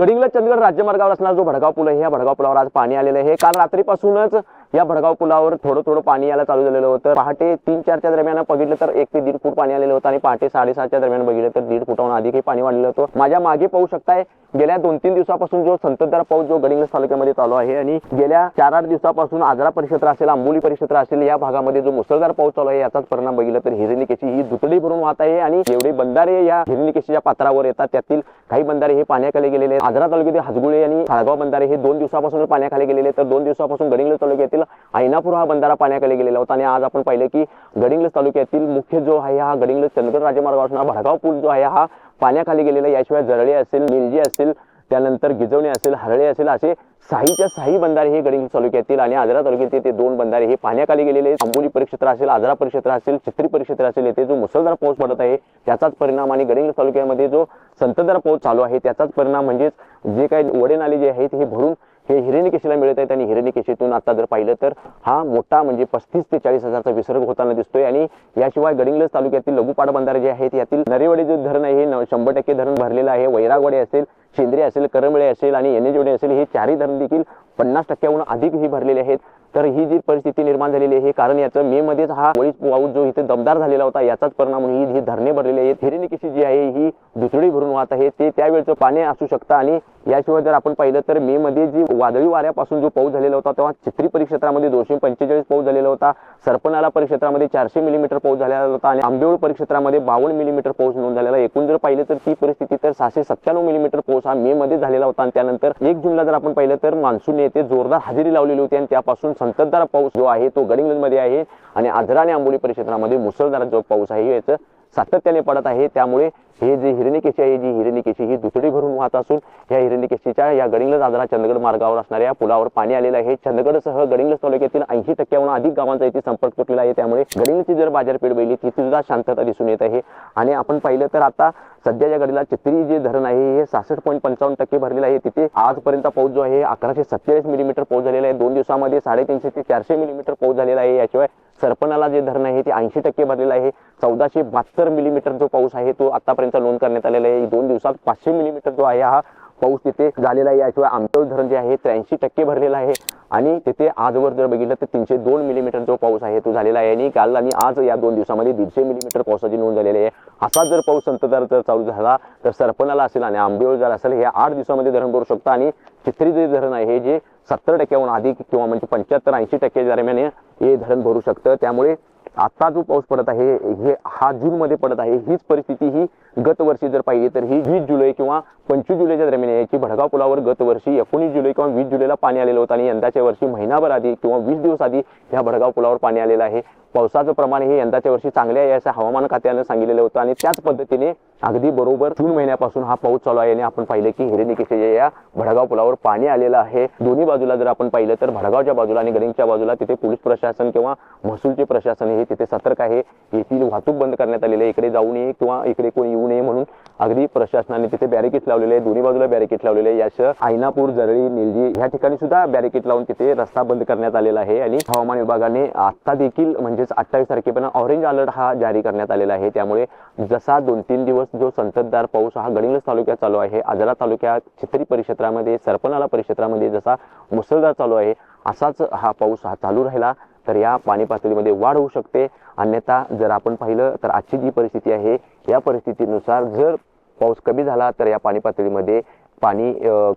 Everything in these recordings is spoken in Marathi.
गडिंगला चंदगड राज्यमार्गावर असणारा जो भडगाव पूल आहे या भडगाव पुलावर आज पाणी आलेलं आहे. काल रात्रीपासूनच या भडगाव पुलावर थोडं थोडं पाणी यायला चालू झालेलं होतं. पहाटे तीन चारच्या दरम्यान बघितलं तर एक ते दीड फूट पाणी आलेलं होतं आणि पहाटे साडेसातच्या दरम्यान बघितलं तर दीड फुटाहून अधिकही पाणी वाढलेलं होतं. माझ्या मागे पाहू शकताय गेल्या दोन तीन दिवसापासून जो संततधार पाऊस जो गडिंग्लस तालुक्यामध्ये चालू आहे आणि गेल्या चार आठ दिवसापासून आजरा परिक्षेत्र असेल आंबोली परिक्षेत्र असेल या भागामध्ये जो मुसळधार पाऊस चालू आहे याचाच परिणाम बघितलं तर हिरनिकेची ही दुतडी भरून वाहत आहे आणि एवढे बंधारे या हिरनिकेशीच्या पात्रावर येतात त्यातील काही बंधारे हे पाण्याखाली गेलेले आहेत. आजरा तालुक्यातील हजगुळे आणि हळगाव बंधारे हे दोन दिवसापासून पाण्याखाली गेलेले तर दोन दिवसापासून गडिंग्लस तालुक्यातील तालुक्यातील आयनापूर हा बंधारा पाण्याकडे गेलेला होता आणि आज आपण पाहिलं की गडिंग्लज तालुक्यातील मुख्य जो आहे हा गडिंग्लज चंदगड राज्यमार्गावर असणारा भडगाव पूल जो आहे हा पाण्याखाली गेलेला याशिवाय जरळे असेल निलजी असेल त्यानंतर गिजवणे असेल हरळे असेल असे साहीच्या साही बंधारे हे गडिंग तालुक्यातील आणि आजरा तालुक्यातील ते दोन बंधारे हे पाण्याखाली गेलेले आंबोली परिक्षेत्र असेल आजरा परिक्षेत्र असेल चित्री परिक्षेत्र असेल येथे जो मुसळधार पाऊस पडत आहे त्याचाच परिणाम आणि गडिंग तालुक्यामध्ये जो संततधार पाऊस चालू आहे त्याचाच परिणाम म्हणजेच जे काही वडे नाले जे आहेत हे भरून हे हिरण्यकेशीला मिळत आहेत आणि हिरण्यकेशीतून आता जर पाहिलं तर हा मोठा म्हणजे पस्तीस ते चाळीस हजारचा विसर्ग होताना दिसतोय आणि याशिवाय गडिंग्लज तालुक्यातील लघुपाड बंधारे जे आहेत यातील नरेवाडी जे धरण आहे हे शंभर टक्के धरण भरलेलं आहे. वैरागवाडी असेल शेंद्रे असेल करमळे असेल आणि एनेजवडे असेल हे चारही धरण देखील पन्नास टक्क्याहून अधिक ही भरलेले आहेत. तर ही जी परिस्थिती निर्माण झालेली आहे कारण याचं मे मध्येच हा वळीच पाऊस जो इथे दमदार झालेला होता याचाच परिणाम म्हणून ही धरणे भरलेली आहेत. हिरण्यकेशी जी आहे ही दुसरी वाहत आहे ते त्यावेळचं पाणी असू शकतं. आणि याशिवाय जर आपण पाहिलं तर मे मध्ये जी वादळी वाऱ्यापासून जो पाऊस झालेला होता तेव्हा चित्री परिक्षेत्रामध्ये दोनशे पंचेचाळीस पाऊस झालेला होता. सरपणाला परिक्षेत्रामध्ये चारशे मिलीमीटर पाऊस झालेला होता आणि आंबेवळ परिक्षेत्रामध्ये बावन्न मिलीमीटर पाऊस नोंद झालेला एकूण जर पाहिलं तर ती परिस्थिती तर सहाशे सत्त्याण्णव मिलीमीटर पाऊस हा मे मध्ये झालेला होता. आणि त्यानंतर एक जूनला जर आपण पाहिलं तर मान्सून येथे जोरदार हजेरी लावलेली होती आणि त्यापासून संततधार पाऊस जो आहे तो गडिंगलमध्ये आहे. आणि आजरा आणि आंबोली परिक्षेत्रामध्ये मुसळधार जो पाऊस आहे याचं सातत्याने पडत आहे. त्यामुळे हे जे हिरणिकेशी आहे जी हिरणिकेशी ही दुसरी भरून वाहत असून या हिरणिकेशीच्या या गडिंग्लज आजरा चंदगड मार्गावर असणाऱ्या पुलावर पाणी आलेलं आहे. चंदगडसह गडिंगलज तालुक्यातील ऐंशी टक्क्याहून अधिक गावांचा इथे संपर्क तुटलेला आहे. त्यामुळे गडिंग्लजची जर बाजारपेठ बघितली ती सुद्धा शांतता दिसून येत आहे. आणि आपण पाहिलं तर आता सध्याच्या गडीला चित्री जे धरण आहे हे सहासष्ट पॉईंट पंचावन्न टक्के भरलेलं आहे. तिथे आजपर्यंत पाऊस जो आहे अकराशे सत्तेचाळीस मिलीमीटर पाऊस झालेला आहे. दोन दिवसामध्ये साडेतीनशे ते चारशे मिलीमीटर पाऊस झालेला आहे. याशिवाय सरपणाला जे धरण आहे ते ऐंशी टक्के भरलेलं आहे. चौदाशे बहात्तर मिलीमीटर जो पाऊस आहे तो आतापर्यंत नोंद करण्यात आलेला आहे. दोन दिवसात पाचशे मिलीमीटर जो आहे हा पाऊस तिथे झालेला आहे. याशिवाय आमटोल धरण जे आहे त्र्याऐंशी टक्के भरलेलं आहे. आणि तिथे आजवर जर बघितलं तर तीनशे दोन मिलीमीटर जो पाऊस आहे तो झालेला आहे. आणि काल आणि आज या दोन दिवसामध्ये दीडशे मिलीमीटर पावसाची नोंद झालेली आहे. असा जर पाऊस संततधार जर चालू झाला तर सरपणाला असेल आणि आंबेवळ जर असेल हे आठ दिवसामध्ये धरण भरू शकतं. आणि चित्री जे धरण आहे हे जे सत्तर टक्क्याहून अधिक किंवा म्हणजे पंच्याहत्तर ऐंशी टक्के दरम्यान हे- धरण भरू शकतं. त्यामुळे आता जो पाऊस पडत आहे हे हा जून मध्ये पडत आहे हीच परिस्थिती ही गत वर्षी जर पाहिली तर ही वीस जुलै किंवा पंचवीस जुलैच्या दरम्यान याची भडगाव पुलावर गतवर्षी एकोणीस जुलै किंवा वीस जुलैला पाणी आलेलं होतं आणि यंदाच्या वर्षी महिनाभर आधी किंवा वीस दिवस आधी ह्या भडगाव पुलावर पाणी आलेलं आहे. पावसाचं प्रमाण हे यंदाच्या वर्षी चांगले आहे असं हवामान खात्यानं सांगितलेलं होतं आणि त्याच पद्धतीने अगदी बरोबर जून महिन्यापासून हा पाऊस चालू आहे आणि आपण पाहिलं की हिरनिकेच्या या भडगाव पुलावर पाणी आलेलं आहे. दोन्ही बाजूला जर आपण पाहिलं तर भडगावच्या बाजूला आणि गडिंगच्या बाजूला तिथे पोलीस प्रशासन किंवा महसूलचे प्रशासन हे तिथे सतर्क आहे. येथील वाहतूक बंद करण्यात आलेली आहे. इकडे जाऊ नये किंवा इकडे कोणी येऊ नये म्हणून अगदी प्रशासनाने तिथे बॅरिकेड लावलेले आहे. दोन्ही बाजूला बॅरिकेड लावलेले आहे. यासह आयनापूर जरळी निलजी ह्या ठिकाणी सुद्धा बॅरिकेड लावून तिथे रस्ता बंद करण्यात आलेला आहे आणि हवामान विभागाने आता देखील म्हणजे म्हणजेच अठ्ठावीस तारखेपर्यंत ऑरेंज अलर्ट हा जारी करण्यात आलेला आहे. त्यामुळे जसा दोन तीन दिवस जो संततधार पाऊस हा गडिंग्लज तालुक्यात चालू आहे आजरा तालुक्यात चित्री परिक्षेत्रामध्ये सरपणाला परिक्षेत्रामध्ये जसा मुसळधार चालू आहे असाच हा पाऊस हा चालू राहिला तर या पाणी पातळीमध्ये वाढ होऊ शकते. अन्यथा जर आपण पाहिलं तर आजची जी परिस्थिती आहे या परिस्थितीनुसार जर पाऊस कमी झाला तर या पाणी पातळीमध्ये पाणी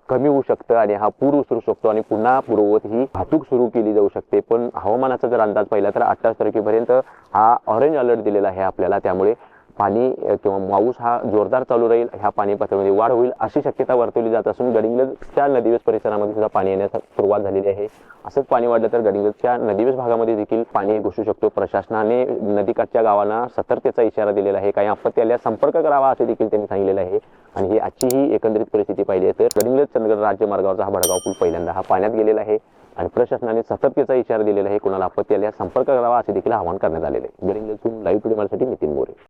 कमी होऊ शकतं आणि हा पूर उसरू शकतो आणि पुन्हा पूर्ववत ही वाहतूक सुरू केली जाऊ शकते. पण हवामानाचा जर अंदाज पाहिला तर अठ्ठावीस तारखेपर्यंत हा ऑरेंज अलर्ट दिलेला आहे आपल्याला. त्यामुळे पाणी किंवा माऊस हा जोरदार चालू राहील ह्या पाणी पातळीमध्ये वाढ होईल अशी शक्यता वर्तवली जात असून गडिंग्लजच्या नदीवेस परिसरामध्ये सुद्धा पाणी येण्यास सुरुवात झालेली आहे. असंच पाणी वाढलं तर गडिंग्लजच्या नदीवेस भागामध्ये देखील पाणी घुसू शकतो. प्रशासनाने नदीकाठच्या गावांना सतर्कतेचा इशारा दिलेला आहे. काही आपत्ती आल्यास संपर्क करावा असे देखील त्यांनी सांगितलेलं आहे. आणि ही आजची ही एकंदरीत परिस्थिती पाहिली तर गडिंग्लज चंदगड राज्यमार्गावरचा हा भडगाव पूल पहिल्यांदा हा पाण्यात गेलेला आहे. आणि प्रशासनाने सतर्कतेचा इशारा दिलेला आहे. कुणाला आपत्ती आल्यास संपर्क करावा असे देखील आवाहन करण्यात आलेले आहे. गडिंग्लजहून लाईव्ह टुडे साठी नितीन मोरे.